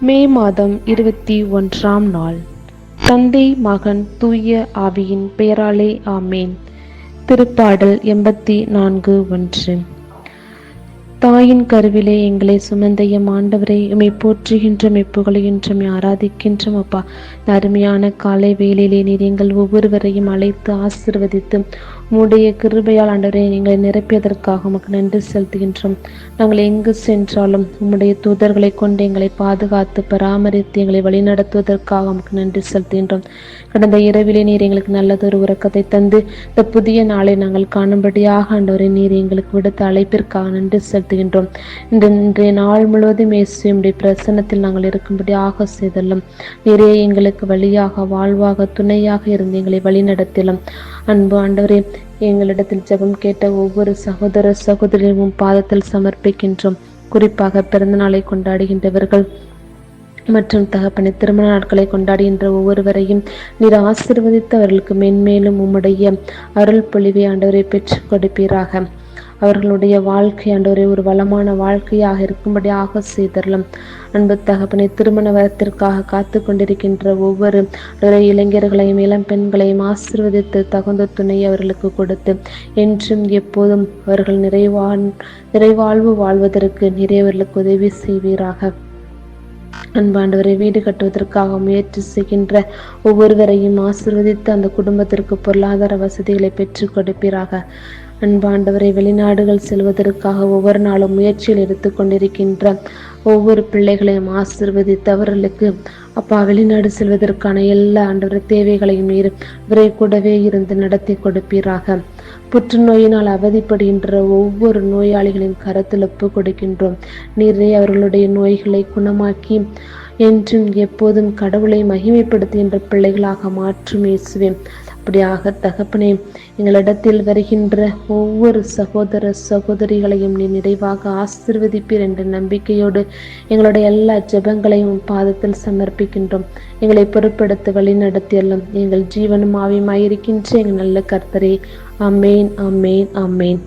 மே மாதம் இருபத்தி ஒன்றாம் நாள். தந்தை மகன் தூய ஆவியின் பெயராலே ஆமேன். திருப்பாடல் எண்பத்தி நான்கு ஒன்று. தாயின் கருவிலே எங்களை சுமந்த எம் ஆண்டவரை எம்மை போற்றுகின்றோம் எப்புகழுகின்றோம் ஆராதிக்கின்றோம் அப்பா. அருமையான காலை வேலையிலே நீர் எங்கள் ஒவ்வொருவரையும் அழைத்து ஆசிர்வதித்து உம்முடைய கிருபையால் ஆண்டவரை எங்களை நிரப்பியதற்காக உமக்கு நன்றி செலுத்துகின்றோம். நாங்கள் எங்கு சென்றாலும் உம்முடைய தூதர்களை கொண்டு எங்களை பாதுகாத்து பராமரித்து எங்களை வழிநடத்துவதற்காக உமக்கு நன்றி செலுத்துகின்றோம். கடந்த இரவிலே நீர் எங்களுக்கு நல்லதொரு உறக்கத்தை தந்து இந்த புதிய நாளை நாங்கள் காணும்படியாக ஆண்டவரை நீர் எங்களுக்கு விடுத்த அழைப்பிற்காக நன்றி செலுத்துகின்றோம் இன்று இன்றைய நாள் முழுவதும் இயேசுடைய பிரசனத்தில் நாங்கள் இருக்கும்படி ஆக செய்தலும் நிறைய எங்களுக்கு வழியாக வாழ்வாக துணையாக இருந்து எங்களை வழிநடத்திலும். அன்பு ஆண்டவரே எங்களிடத்தில் ஜெபம் கேட்ட ஒவ்வொரு சகோதர சகோதரியும் பாதத்தில் சமர்ப்பிக்கின்றோம். குறிப்பாக பிறந்த நாளை கொண்டாடுகின்றவர்கள் மற்றும் தகப்பனை திருமண நாட்களை கொண்டாடுகின்ற ஒவ்வொருவரையும் நீர் ஆசிர்வதித்து அவர்களுக்கு மென்மேலும் உம்முடைய அருள் பொழிவை ஆண்டவரை பெற்றுக் கொடுப்பீராக. அவர்களுடைய வாழ்க்கை ஆண்டவரை ஒரு வளமான வாழ்க்கையாக இருக்கும்படியாக செய்தரலாம். அன்பு தகப்பனை திருமண வரத்திற்காக காத்து கொண்டிருக்கின்ற ஒவ்வொரு இளைஞர்களையும் இளம் பெண்களையும் ஆசிர்வதித்து தகுந்த துணை அவர்களுக்கு கொடுத்து என்றும் எப்போதும் அவர்கள் நிறைவா நிறைவாழ்வு வாழ்வதற்கு நிறையவர்களுக்கு உதவி செய்வீராக. அன்பாண்டவரை வீடு கட்டுவதற்காக முயற்சி செய்கின்ற ஒவ்வொருவரையும் ஆசிர்வதித்து அந்த குடும்பத்திற்கு பொருளாதார வசதிகளை பெற்றுக் கொடுப்பீராக. அன்பாண்டவரை வெளிநாடுகள் செல்வதற்காக ஒவ்வொரு நாளும் முயற்சியில் எடுத்துக்கொண்டிருக்கின்ற ஒவ்வொரு பிள்ளைகளையும் ஆசிர்வதித்தவர்களுக்கு அப்பா வெளிநாடு செல்வதற்கான எல்லா ஆண்டவர் தேவைகளையும் நீர் விரை கூடவே இருந்து நடத்தி கொடுப்பீராக. புற்றுநோயினால் அவதிப்படுகின்ற ஒவ்வொரு நோயாளிகளின் கருத்தில் ஒப்பு கொடுக்கின்றோம். நீரே அவர்களுடைய நோய்களை குணமாக்கி என்றும் எப்போதும் கடவுளை மகிமைப்படுத்துகின்ற பிள்ளைகளாக மாற்றும் இயேசுவேன் அப்படியாக தகப்பனே எங்களிடத்தில் வருகின்ற ஒவ்வொரு சகோதர சகோதரிகளையும் நீ நிறைவாக ஆசிர்வதிப்பீர் என்ற நம்பிக்கையோடு எங்களுடைய எல்லா ஜெபங்களையும் பாதத்தில் சமர்ப்பிக்கின்றோம். எங்களை பொருட்படுத்த வழி நடத்தியெல்லாம் எங்கள் ஜீவனும் ஆவியுமாயிருக்கின்ற எங்கள் நல்ல கர்த்தரே. அமேன் அமேன் அமேன்